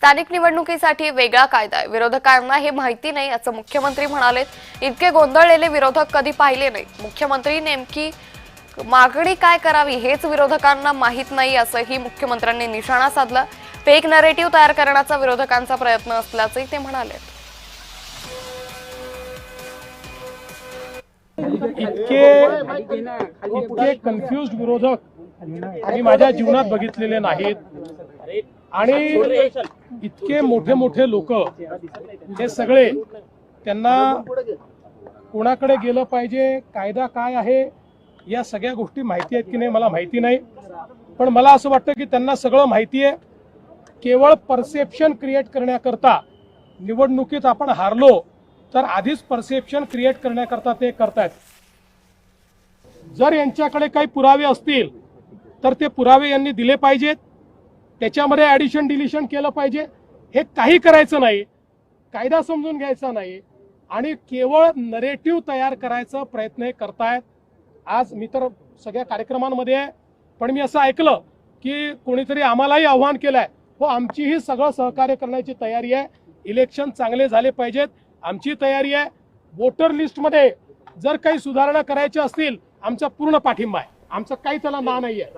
स्थानिक निवडणुकीसाठी वेगळा कायदा आहे. विरोधकांना हे माहिती नाही असं मुख्यमंत्री म्हणाले. इतके गोंधळलेले विरोधक कधी पाहिले नाही. मुख्यमंत्री नेमकी मागणी काय करावी हेच विरोधकांना माहीत नाही असंही मुख्यमंत्र्यांनी निशाणा साधला. फेक नरेटिव्ह तयार करण्याचा विरोधकांचा प्रयत्न असल्याचंही ते म्हणाले. इतके इतके कन्फ्युज विरोधक मी माझ्या जीवनात बघितलेले नाहीत. आणि इतके मोठे मोठे लोक हे सगळे त्यांना कोणाकडे गेलं पाहिजे कायदा काय आहे या सगळ्या गोष्टी माहिती आहेत की नाही मला माहिती नाही. पण मला असं वाटतं की त्यांना सगळं माहिती आहे. केवळ परसेप्शन क्रिएट करण्याकरता निवडणुकीत आपण हारलो तर आधीच परसेप्शन क्रिएट करण्याकरता ते करतायत. जर यांच्याकडे काही पुरावे असतील तर ते पुरावे यांनी दिले पाहिजेत. त्याच्यामध्ये ॲडिशन डिलिशन केलं पाहिजे. हे काही करायचं नाही. कायदा समजून घ्यायचा नाही. आणि केवळ नरेटिव्ह तयार करायचा प्रयत्न हे करतायत. आज मी तर सगळ्या कार्यक्रमांमध्ये आहे. पण मी असं ऐकलं की कोणीतरी आम्हालाही आव्हान केलं आहे हो आमचीही सगळं सहकार्य करण्याची तयारी आहे. इलेक्शन चांगले झाले पाहिजेत. आमची तयारी आहे. वोटर लिस्टमध्ये जर काही सुधारणा करायच्या असतील आमचा पूर्ण पाठिंबा आहे. आमचं काही त्याला ना नाही आहे